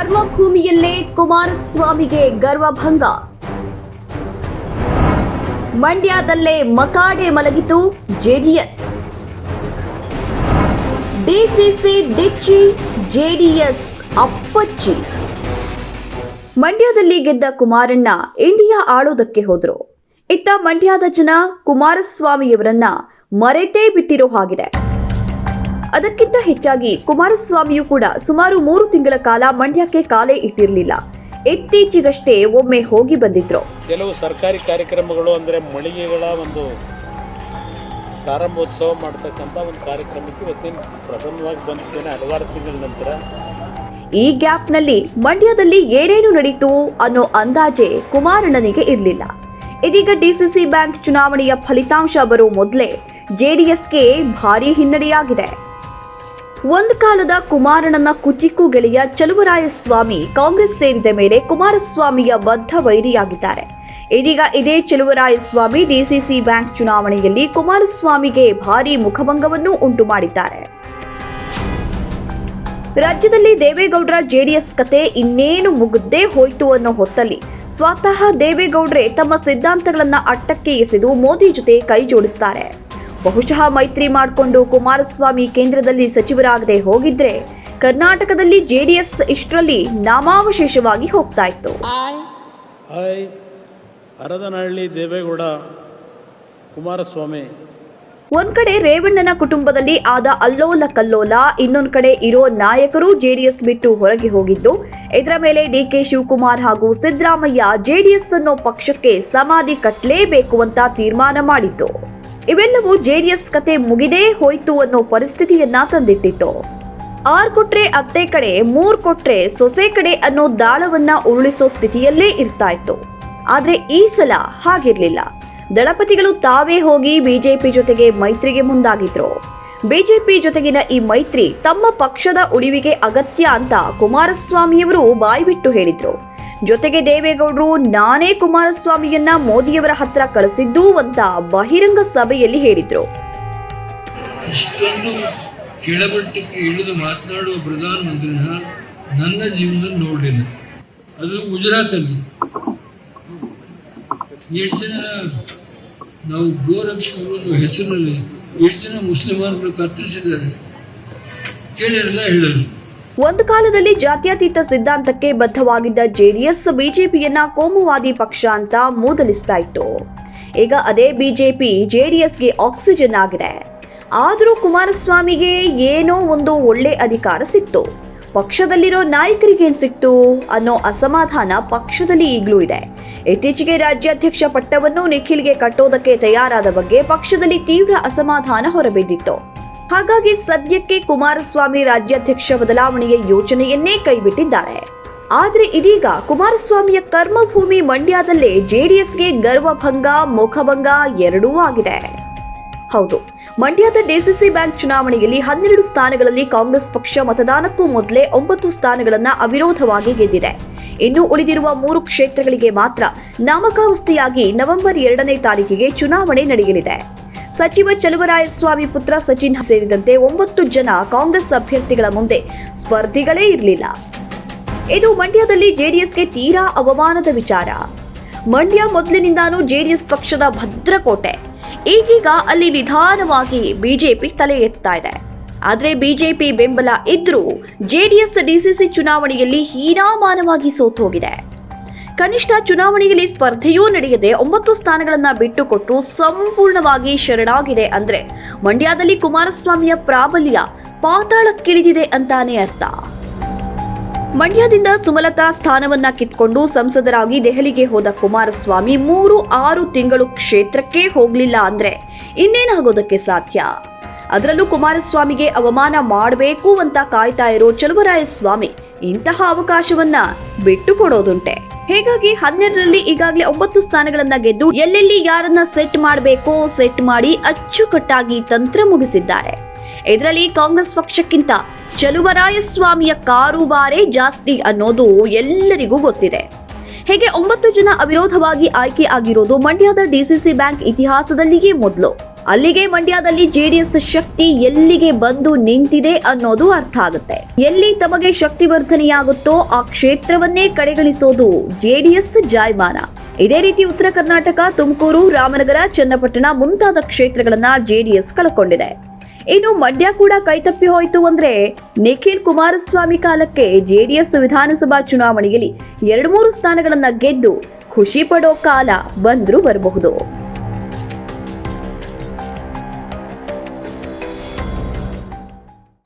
ಕರ್ಮಭೂಮಿಯಲ್ಲೇ ಕುಮಾರಸ್ವಾಮಿಗೆ ಗರ್ವಭಂಗ. ಮಂಡ್ಯದಲ್ಲೇ ಮಕಾಡೆ ಮಲಗಿತು ಜೆಡಿಎಸ್. ಡಿಸಿಸಿ ಡಿಚ್ಚಿ, ಜೆಡಿಎಸ್ ಅಪ್ಪಚ್ಚಿ. ಮಂಡ್ಯದಲ್ಲಿ ಗೆದ್ದ ಕುಮಾರಣ್ಣ ಇಂಡಿಯಾ ಆಳೋದಕ್ಕೆ ಹೋದರು. ಇತ್ತ ಮಂಡ್ಯದ ಜನ ಕುಮಾರಸ್ವಾಮಿಯವರನ್ನ ಮರೆತೇ ಬಿಟ್ಟಿರೋ ಹಾಗಿದೆ. ಅದಕ್ಕಿಂತ ಹೆಚ್ಚಾಗಿ ಕುಮಾರಸ್ವಾಮಿಯೂ ಕೂಡ ಸುಮಾರು ಮೂರು ತಿಂಗಳ ಕಾಲ ಮಂಡ್ಯಕ್ಕೆ ಕಾಲೇ ಇಟ್ಟಿರಲಿಲ್ಲ. ಇತ್ತೀಚೆಗಷ್ಟೇ ಒಮ್ಮೆ ಹೋಗಿ ಬಂದಿದ್ರು. ಕೆಲವು ಸರ್ಕಾರಿ ಕಾರ್ಯಕ್ರಮಗಳು ಅಂದರೆ ಮಳಿಗೆಗಳ ಒಂದು ಪ್ರಾರಂಭೋತ್ಸವ ಮಾಡ್ತಕ್ಕಂಥ ಒಂದು ಕಾರ್ಯಕ್ರಮಕ್ಕೆ ಇವತ್ತಿನ ಪ್ರಥಮವಾಗಿ ಬಂದಿದ್ದೇನೆ ಹಲವಾರು ತಿಂಗಳ ನಂತರ. ಈ ಗ್ಯಾಪ್ನಲ್ಲಿ ಮಂಡ್ಯದಲ್ಲಿ ಏನೇನು ನಡೀತು ಅನ್ನೋ ಅಂದಾಜೆ ಕುಮಾರಣ್ಣನಿಗೆ ಇರಲಿಲ್ಲ. ಇದೀಗ ಡಿಸಿಸಿ ಬ್ಯಾಂಕ್ ಚುನಾವಣೆಯ ಫಲಿತಾಂಶ ಬರುವ ಮೊದಲೇ ಜೆಡಿಎಸ್ಗೆ ಭಾರೀ ಹಿನ್ನಡೆಯಾಗಿದೆ. ಒಂದು ಕಾಲದ ಕುಮಾರಣ್ಣನ ಕುಚಿಕ್ಕು ಗೆಳೆಯ ಚಲುವರಾಯಸ್ವಾಮಿ ಕಾಂಗ್ರೆಸ್ ಸೇರಿದ ಮೇಲೆ ಕುಮಾರಸ್ವಾಮಿಯ ಬದ್ಧ ವೈರಿಯಾಗಿದ್ದಾರೆ. ಇದೀಗ ಇದೇ ಚಲುವರಾಯಸ್ವಾಮಿ ಡಿಸಿಸಿ ಬ್ಯಾಂಕ್ ಚುನಾವಣೆಯಲ್ಲಿ ಕುಮಾರಸ್ವಾಮಿಗೆ ಭಾರೀ ಮುಖಭಂಗವನ್ನು ಉಂಟು ಮಾಡಿದ್ದಾರೆ. ರಾಜ್ಯದಲ್ಲಿ ದೇವೇಗೌಡರ ಜೆಡಿಎಸ್ ಕತೆ ಇನ್ನೇನು ಮುಗ್ದೇ ಹೋಯ್ತು ಅನ್ನೋ ಹೊತ್ತಲ್ಲಿ ಸ್ವತಃ ದೇವೇಗೌಡರೇ ತಮ್ಮ ಸಿದ್ಧಾಂತಗಳನ್ನು ಅಟ್ಟಕ್ಕೆ ಎಸೆದು ಮೋದಿ ಜೊತೆ ಕೈ ಜೋಡಿಸ್ತಾರೆ ಬಹುಶಃ ಮೈತ್ರಿ ಮಾಡಿಕೊಂಡು ಕುಮಾರಸ್ವಾಮಿ ಕೇಂದ್ರದಲ್ಲಿ ಸಚಿವರಾಗದೆ ಹೋಗಿದ್ರೆ ಕರ್ನಾಟಕದಲ್ಲಿ ಜೆಡಿಎಸ್ ಇಷ್ಟರಲ್ಲಿ ನಾಮಾವಶೇಷವಾಗಿ ಹೋಗ್ತಾ ಇತ್ತು. ಹರದನಹಳ್ಳಿ ದೇವೇಗೌಡ ಕುಮಾರಸ್ವಾಮಿ. ಒಂದ್ ಕಡೆ ರೇವಣ್ಣನ ಕುಟುಂಬದಲ್ಲಿ ಆದ ಅಲ್ಲೋಲ ಕಲ್ಲೋಲ ಇನ್ನೊಂದ್ ಕಡೆ ಇರೋ ನಾಯಕರು ಜೆಡಿಎಸ್ ಬಿಟ್ಟು ಹೊರಗೆ ಹೋಗಿದ್ದು ಇದರ ಮೇಲೆ ಡಿಕೆ ಶಿವಕುಮಾರ್ ಹಾಗೂ ಸಿದ್ದರಾಮಯ್ಯ ಜೆಡಿಎಸ್ ಅನ್ನೋ ಪಕ್ಷಕ್ಕೆ ಸಮಾಧಿ ಕಟ್ಟಲೇಬೇಕು ಅಂತ ತೀರ್ಮಾನ ಮಾಡಿತ್ತು ಇವೆಲ್ಲವೂ ಜೆಡಿಎಸ್ ಕತೆ ಮುಗಿದೇ ಹೋಯ್ತು ಅನ್ನೋ ಪರಿಸ್ಥಿತಿಯನ್ನ ತಂದಿಟ್ಟಿತ್ತು. ಆರ್ ಕೊಟ್ರೆ ಅತ್ತೆ ಕಡೆ, ಮೂರ್ ಕೊಟ್ರೆ ಸೊಸೆ ಕಡೆ ಅನ್ನೋ ದಾಳವನ್ನ ಉರುಳಿಸೋ ಸ್ಥಿತಿಯಲ್ಲೇ ಇರ್ತಾ ಇತ್ತು. ಆದ್ರೆ ಈ ಸಲ ಹಾಗಿರ್ಲಿಲ್ಲ. ದಳಪತಿಗಳು ತಾವೇ ಹೋಗಿ ಬಿಜೆಪಿ ಜೊತೆಗೆ ಮೈತ್ರಿಗೆ ಮುಂದಾಗಿದ್ರು. ಬಿಜೆಪಿ ಜೊತೆಗಿನ ಈ ಮೈತ್ರಿ ತಮ್ಮ ಪಕ್ಷದ ಉಳಿವಿಗೆ ಅಗತ್ಯ ಅಂತ ಕುಮಾರಸ್ವಾಮಿಯವರು ಬಾಯ್ಬಿಟ್ಟು ಹೇಳಿದ್ರು. ಜೊತೆಗೆ ದೇವೇಗೌಡರು ನಾನೇ ಕುಮಾರಸ್ವಾಮಿಯನ್ನ ಮೋದಿಯವರ ಹತ್ರ ಕಳಿಸಿದ್ದು ಅಂತ ಬಹಿರಂಗ ಸಭೆಯಲ್ಲಿ ಹೇಳಿದ್ರು. ಕೆಳಮಟ್ಟಕ್ಕೆ ಇಳಿದು ಮಾತನಾಡುವ ಪ್ರಧಾನಮಂತ್ರಿನ ನನ್ನ ಜೀವನದಲ್ಲಿ ನೋಡಲಿಲ್ಲ ಅದು ಗುಜರಾತಲ್ಲಿ. ಎಷ್ಟು ಜನ ನಾವು ಗೋರಕ್ಷಕರು ಹೆಸರಿನಲ್ಲಿ ಎಷ್ಟು ಜನ ಮುಸ್ಲಿಮರನ್ನು ಕತ್ತರಿಸಿದ್ದಾರೆ. ಕೇಳಿರಲ್ಲ ಹೇಳಲು ಒಂದು ಕಾಲದಲ್ಲಿ ಜಾತ್ಯತೀತ ಸಿದ್ಧಾಂತಕ್ಕೆ ಬದ್ಧವಾಗಿದ್ದ ಜೆಡಿಎಸ್ ಬಿಜೆಪಿಯನ್ನ ಕೋಮುವಾದಿ ಪಕ್ಷ ಅಂತ ಮೂದಲಿಸ್ತಾ ಇತ್ತು. ಈಗ ಅದೇ ಬಿಜೆಪಿ ಜೆಡಿಎಸ್ಗೆ ಆಕ್ಸಿಜನ್ ಆಗಿದೆ. ಆದರೂ ಕುಮಾರಸ್ವಾಮಿಗೆ ಏನೋ ಒಂದು ಒಳ್ಳೆ ಅಧಿಕಾರ ಸಿಕ್ತು. ಪಕ್ಷದಲ್ಲಿರೋ ನಾಯಕರಿಗೇನ್ ಸಿಕ್ತು ಅನ್ನೋ ಅಸಮಾಧಾನ ಪಕ್ಷದಲ್ಲಿ ಈಗಲೂ ಇದೆ. ಇತ್ತೀಚೆಗೆ ರಾಜ್ಯಾಧ್ಯಕ್ಷ ಪಟ್ಟವನ್ನು ನಿಖಿಲ್ಗೆ ಕಟ್ಟೋದಕ್ಕೆ ತಯಾರಾದ ಬಗ್ಗೆ ಪಕ್ಷದಲ್ಲಿ ತೀವ್ರ ಅಸಮಾಧಾನ ಹೊರಬಿದ್ದಿತ್ತು. ಹಾಗಾಗಿ ಸದ್ಯಕ್ಕೆ ಕುಮಾರಸ್ವಾಮಿ ರಾಜ್ಯಾಧ್ಯಕ್ಷ ಬದಲಾವಣೆಯ ಯೋಚನೆಯನ್ನೇ ಕೈಬಿಟ್ಟಿದ್ದಾರೆ. ಆದರೆ ಇದೀಗ ಕುಮಾರಸ್ವಾಮಿಯ ಕರ್ಮಭೂಮಿ ಮಂಡ್ಯದಲ್ಲೇ ಜೆಡಿಎಸ್ಗೆ ಗರ್ವಭಂಗ, ಮುಖಭಂಗ ಎರಡೂ ಆಗಿದೆ. ಹೌದು, ಮಂಡ್ಯದ ಡಿಸಿಸಿ ಬ್ಯಾಂಕ್ ಚುನಾವಣೆಯಲ್ಲಿ ಹನ್ನೆರಡು ಸ್ಥಾನಗಳಲ್ಲಿ ಕಾಂಗ್ರೆಸ್ ಪಕ್ಷ ಮತದಾನಕ್ಕೂ ಮೊದಲೇ ಒಂಬತ್ತು ಸ್ಥಾನಗಳನ್ನು ಅವಿರೋಧವಾಗಿ ಗೆದ್ದಿದೆ. ಇನ್ನು ಉಳಿದಿರುವ ಮೂರು ಕ್ಷೇತ್ರಗಳಿಗೆ ಮಾತ್ರ ನಾಮಕಾವಸ್ಥೆಯಾಗಿ ನವೆಂಬರ್ ಎರಡನೇ ತಾರೀಕಿಗೆ ಚುನಾವಣೆ ನಡೆಯಲಿದೆ. ಸಚಿವ ಚಲುವರಾಯಸ್ವಾಮಿ ಪುತ್ರ ಸಚಿನ್ ಸೇರಿದಂತೆ ಒಂಬತ್ತು ಜನ ಕಾಂಗ್ರೆಸ್ ಅಭ್ಯರ್ಥಿಗಳ ಮುಂದೆ ಸ್ಪರ್ಧಿಗಳೇ ಇರಲಿಲ್ಲ. ಇದು ಮಂಡ್ಯದಲ್ಲಿ ಜೆಡಿಎಸ್ಗೆ ತೀರಾ ಅವಮಾನದ ವಿಚಾರ. ಮಂಡ್ಯ ಮೊದಲಿನಿಂದಾನೂ ಜೆಡಿಎಸ್ ಪಕ್ಷದ ಭದ್ರಕೋಟೆ. ಈಗೀಗ ಅಲ್ಲಿ ನಿಧಾನವಾಗಿ ಬಿಜೆಪಿ ತಲೆ ಎತ್ತಾ ಇದೆ. ಆದರೆ ಬಿಜೆಪಿ ಬೆಂಬಲ ಇದ್ರೂ ಜೆಡಿಎಸ್ ಡಿಸಿಸಿ ಚುನಾವಣೆಯಲ್ಲಿ ಹೀನಾಮಾನವಾಗಿ ಸೋತು ಹೋಗಿದೆ ಕನಿಷ್ಠ ಚುನಾವಣೆಯಲ್ಲಿ ಸ್ಪರ್ಧೆಯೂ ನಡೆಯದೆ ಒಂಬತ್ತು ಸ್ಥಾನಗಳನ್ನ ಬಿಟ್ಟುಕೊಟ್ಟು ಸಂಪೂರ್ಣವಾಗಿ ಶರಣಾಗಿದೆ ಅಂದ್ರೆ ಮಂಡ್ಯದಲ್ಲಿ ಕುಮಾರಸ್ವಾಮಿಯ ಪ್ರಾಬಲ್ಯ ಪಾತಾಳಕ್ಕಿಳಿದಿದೆ ಅಂತಾನೆ ಅರ್ಥ. ಮಂಡ್ಯದಿಂದ ಸುಮಲತಾ ಸ್ಥಾನವನ್ನ ಕಿತ್ಕೊಂಡು ಸಂಸದರಾಗಿ ದೆಹಲಿಗೆ ಹೋದ ಕುಮಾರಸ್ವಾಮಿ ಮೂರು ಆರು ತಿಂಗಳು ಕ್ಷೇತ್ರಕ್ಕೆ ಹೋಗ್ಲಿಲ್ಲ ಅಂದ್ರೆ ಇನ್ನೇನಾಗೋದಕ್ಕೆ ಸಾಧ್ಯ? ಅದರಲ್ಲೂ ಕುಮಾರಸ್ವಾಮಿಗೆ ಅವಮಾನ ಮಾಡಬೇಕು ಅಂತ ಕಾಯ್ತಾ ಇರೋ ಚಲುವರಾಯಸ್ವಾಮಿ ಇಂತಹ ಅವಕಾಶವನ್ನ ಬಿಟ್ಟು ಕೊಡೋದುಂಟೆ ಹೀಗಾಗಿ ಹನ್ನೆರಡರಲ್ಲಿ ಈಗಾಗಲೇ ಒಂಬತ್ತು ಸ್ಥಾನಗಳನ್ನ ಗೆದ್ದು ಎಲ್ಲೆಲ್ಲಿ ಯಾರನ್ನ ಸೆಟ್ ಮಾಡಬೇಕೋ ಸೆಟ್ ಮಾಡಿ ಅಚ್ಚುಕಟ್ಟಾಗಿ ತಂತ್ರ ಮುಗಿಸಿದ್ದಾರೆ. ಇದರಲ್ಲಿ ಕಾಂಗ್ರೆಸ್ ಪಕ್ಷಕ್ಕಿಂತ ಚಲುವರಾಯಸ್ವಾಮಿಯ ಕಾರುಬಾರೇ ಜಾಸ್ತಿ ಅನ್ನೋದು ಎಲ್ಲರಿಗೂ ಗೊತ್ತಿದೆ. ಹೇಗೆ ಒಂಬತ್ತು ಜನ ಅವಿರೋಧವಾಗಿ ಆಯ್ಕೆ ಆಗಿರೋದು ಮಂಡ್ಯದ ಡಿಸಿಸಿ ಬ್ಯಾಂಕ್ ಇತಿಹಾಸದಲ್ಲಿಯೇ ಮೊದಲು. ಅಲ್ಲಿಗೆ ಮಂಡ್ಯದಲ್ಲಿ ಜೆಡಿಎಸ್ ಶಕ್ತಿ ಎಲ್ಲಿಗೆ ಬಂದು ನಿಂತಿದೆ ಅನ್ನೋದು ಅರ್ಥ ಆಗುತ್ತೆ. ಎಲ್ಲಿ ತಮಗೆ ಶಕ್ತಿ ವರ್ಧನೆಯಾಗುತ್ತೋ ಆ ಕ್ಷೇತ್ರವನ್ನೇ ಕಡೆಗಣಿಸೋದು ಜೆಡಿಎಸ್ ಜಾಯಮಾನ. ಇದೇ ರೀತಿ ಉತ್ತರ ಕರ್ನಾಟಕ, ತುಮಕೂರು, ರಾಮನಗರ, ಚನ್ನಪಟ್ಟಣ ಮುಂತಾದ ಕ್ಷೇತ್ರಗಳನ್ನ ಜೆಡಿಎಸ್ ಕಳ್ಕೊಂಡಿದೆ. ಇನ್ನು ಮಂಡ್ಯ ಕೂಡ ಕೈತಪ್ಪಿ ಹೋಯಿತು ಅಂದ್ರೆ ನಿಖಿಲ್ ಕುಮಾರಸ್ವಾಮಿ ಕಾಲಕ್ಕೆ ಜೆಡಿಎಸ್ ವಿಧಾನಸಭಾ ಚುನಾವಣೆಯಲ್ಲಿ ಎರಡು ಮೂರು ಸ್ಥಾನಗಳನ್ನ ಗೆದ್ದು ಖುಷಿ ಪಡೋ ಕಾಲ ಬಂದರೂ ಬರಬಹುದು.